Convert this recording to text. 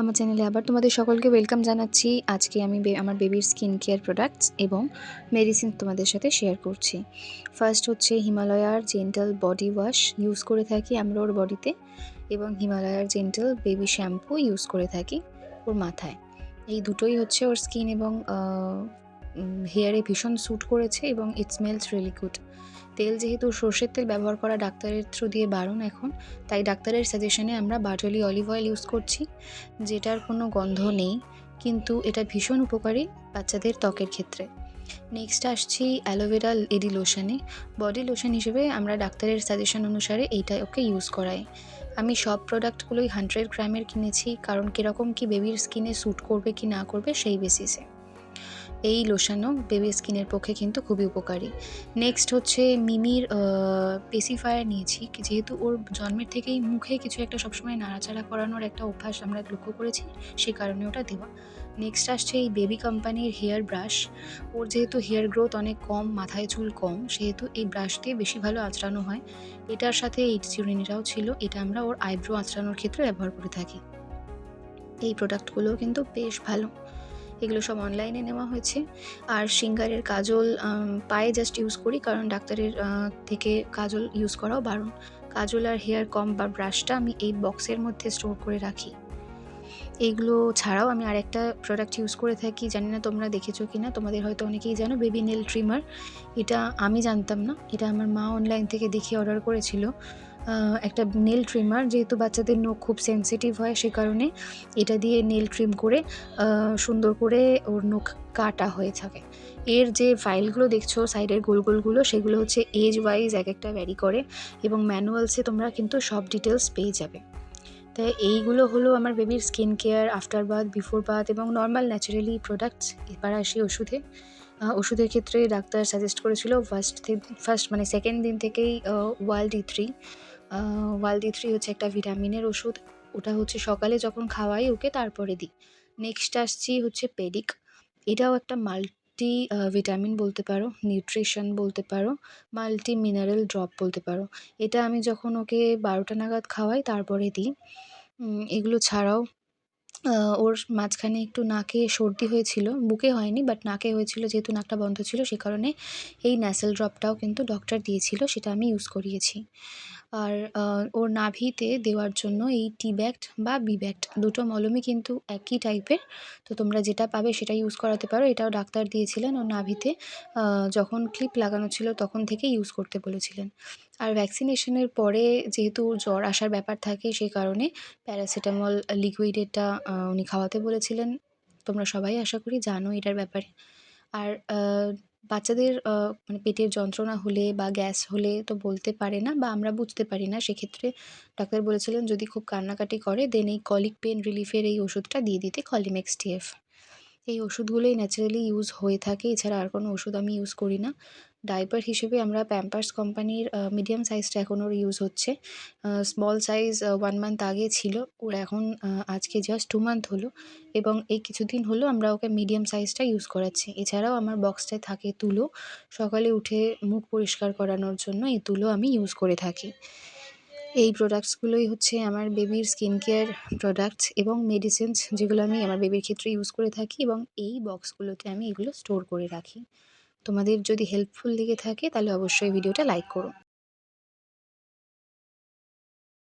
আমার চ্যানেলে আবার তোমাদের সকলকে ওয়েলকাম জানাচ্ছি। আজকে আমি আমার বেবির স্কিন কেয়ার প্রোডাক্টস এবং মেডিসিন তোমাদের সাথে শেয়ার করছি। ফার্স্ট হচ্ছে হিমালয়ার জেন্টাল বডি ওয়াশ ইউজ করে থাকি আমরা ওর বডিতে এবং হিমালয়ার জেন্টাল বেবি শ্যাম্পু ইউজ করে থাকি ওর মাথায়। এই দুটোই হচ্ছে ওর স্কিন এবং হেয়ারে ভীষণ স্যুট করেছে এবং ইট স্মেলস রিয়েলি গুড তেল যেহেতু সর্ষের তেল ব্যবহার করা ডাক্তারের থ্রু দিয়ে বারণ এখন, তাই ডাক্তারের সাজেশনে আমরা বাটলি অলিভ অয়েল ইউজ করছি, যেটার কোনো গন্ধ নেই, কিন্তু এটা ভীষণ উপকারী বাচ্চাদের ত্বকের ক্ষেত্রে। নেক্সট আসছি অ্যালোভেরা এডি লোশনে বডি লোশন হিসেবে আমরা ডাক্তারের সাজেশন অনুসারে এইটা ওকে ইউজ করাই। আমি সব প্রোডাক্টগুলোই হান্ড্রেড গ্রামের কিনেছি, কারণ কীরকম কি বেবির স্কিনে স্যুট করবে কি না করবে সেই বেসিসে এই লোশনও বেবি স্কিনের পক্ষে কিন্তু খুবই উপকারী। নেক্সট হচ্ছে মিমির পেসিফায়ার নিয়েছি। যেহেতু ওর জন্মের থেকেই মুখে কিছু একটা সবসময় নাড়াচাড়া করানোর একটা অভ্যাস আমরা লক্ষ্য করেছি, সে কারণে ওটা দেওয়া। নেক্সট আসছে এই বেবি কোম্পানির হেয়ার ব্রাশ ওর যেহেতু হেয়ার গ্রোথ অনেক কম, মাথায় চুল কম, সেহেতু এই ব্রাশ দিয়ে বেশি ভালো আঁচড়ানো হয়। এটার সাথে এই চিরুনিটাও ছিল, এটা আমরা ওর আইব্রো আঁচড়ানোর ক্ষেত্রে ব্যবহার করে থাকি। এই প্রোডাক্টগুলোও কিন্তু বেশ ভালো। এগুলো সব অনলাইনে নেওয়া হয়েছে। আর সিঙ্গারের কাজল পায়ে জাস্ট ইউজ করি, কারণ ডাক্তারের থেকে কাজল ইউজ করাও বারণ। কাজল আর হেয়ার কম বা ব্রাশটা আমি এই বক্সের মধ্যে স্টোর করে রাখি। এইগুলো ছাড়াও আমি আরেকটা প্রোডাক্ট ইউজ করে থাকি, জানি না তোমরা দেখেছ কি না তোমাদের হয়তো অনেকেই জানো বেবি নেল ট্রিমার এটা আমি জানতাম না, এটা আমার মা অনলাইন থেকে দেখে অর্ডার করেছিল। একটা নেল ট্রিমার যেহেতু বাচ্চাদের নখ খুব সেন্সিটিভ হয়, সে কারণে এটা দিয়ে নেল ট্রিম করে সুন্দর করে ওর নখ কাটা হয়ে থাকে। এর যে ফাইলগুলো দেখছ সাইডের গোল গোলগুলো সেগুলো হচ্ছে এজ ওয়াইজ এক একটা ভ্যারি করে এবং ম্যানুয়ালসে তোমরা কিন্তু সব ডিটেলস পেয়ে যাবে। তাই এইগুলো হলো আমার বেবির skin care after bath before bath এবং নর্মাল ন্যাচারালি প্রোডাক্টস এবার আসি ওষুধে। ওষুধের ক্ষেত্রে ডাক্তার সাজেস্ট করেছিল ফার্স্ট ফার্স্ট মানে সেকেন্ড দিন থেকেই Wal D three Wal D three হচ্ছে একটা ভিটামিনের ওষুধ। ওটা হচ্ছে সকালে যখন খাওয়াই ওকে তারপরে দিই। নেক্সট আসছি হচ্ছে পেডিক এটাও একটা মাল্টি ভিটামিন বলতে পারো নিউট্রিশন বলতে পারো মাল্টি মিনারেল ড্রপ বলতে পারো। এটা আমি যখন ওকে বারোটা নাগাদ খাওয়াই তারপরে দিই। এগুলো ছাড়াও ওর মাঝখানে একটু নাকে সর্দি হয়েছিল, বুকে হয়নি বাট নাকে হয়েছিল যেহেতু নাকটা বন্ধ ছিল, সে কারণে এই ন্যাসেল ড্রপটাও কিন্তু ডক্টর দিয়েছিল, সেটা আমি ইউজ করিয়েছি। আর ওর নাভিতে দেওয়ার জন্য এই টি ব্যাগড বা বি ব্যাগড দুটো মলমই কিন্তু একই টাইপের তো তোমরা যেটা পাবে সেটা ইউজ করাতে পারো। এটাও ডাক্তার দিয়েছিলেন ওর নাভিতে। যখন ক্লিপ লাগানো ছিল তখন থেকে ইউজ করতে বলেছিলেন। আর ভ্যাকসিনেশনের পরে যেহেতু জ্বর আসার ব্যাপার থাকে সেই কারণে প্যারাসিটামল লিকুইডেরটা উনি খাওয়াতে বলেছিলেন। তোমরা সবাই আশা করি জানো এটার ব্যাপারে। আর বাচ্চাদের মানে পেটের যন্ত্রণা হলে বা গ্যাস হলে তো বলতে পারে না বা আমরা বুঝতে পারি না। সেক্ষেত্রে ডাক্তার বলেছিলেন, যদি খুব কান্নাকাটি করে দেন এই কলিক পেন রিলিফের এই ওষুধটা দিয়ে দিতে কলিমেক্স টিএফ এই ওষুধগুলোই ন্যাচারালি ইউজ হয়ে থাকে। এছাড়া আর কোনো ওষুধ আমি ইউজ করি না। ডাইপার হিসেবে আমরা প্যাম্পার্স কোম্পানির মিডিয়াম সাইজটা এখন ওর ইউজ হচ্ছে। স্মল সাইজ ওয়ান মান্থ আগে ছিল। ওর এখন আজকে জাস্ট টু মান্থ হলো এবং এই কিছুদিন হলো আমরা ওকে মিডিয়াম সাইজটা ইউজ করাচ্ছি। এছাড়াও আমার বক্সটায় থাকে তুলো। সকালে উঠে মুখ পরিষ্কার করানোর জন্য এই তুলো আমি ইউজ করে থাকি। এই প্রোডাক্টসগুলোই হচ্ছে আমার বেবির স্কিন কেয়ার প্রোডাক্টস এবং মেডিসিনস যেগুলো আমি আমার বেবির ক্ষেত্রে ইউজ করে থাকি এবং এই বক্সগুলোতে আমি এগুলো স্টোর করে রাখি। তোমাদের যদি হেল্পফুল লেগে থাকে তাহলে অবশ্যই ভিডিওটা লাইক করো।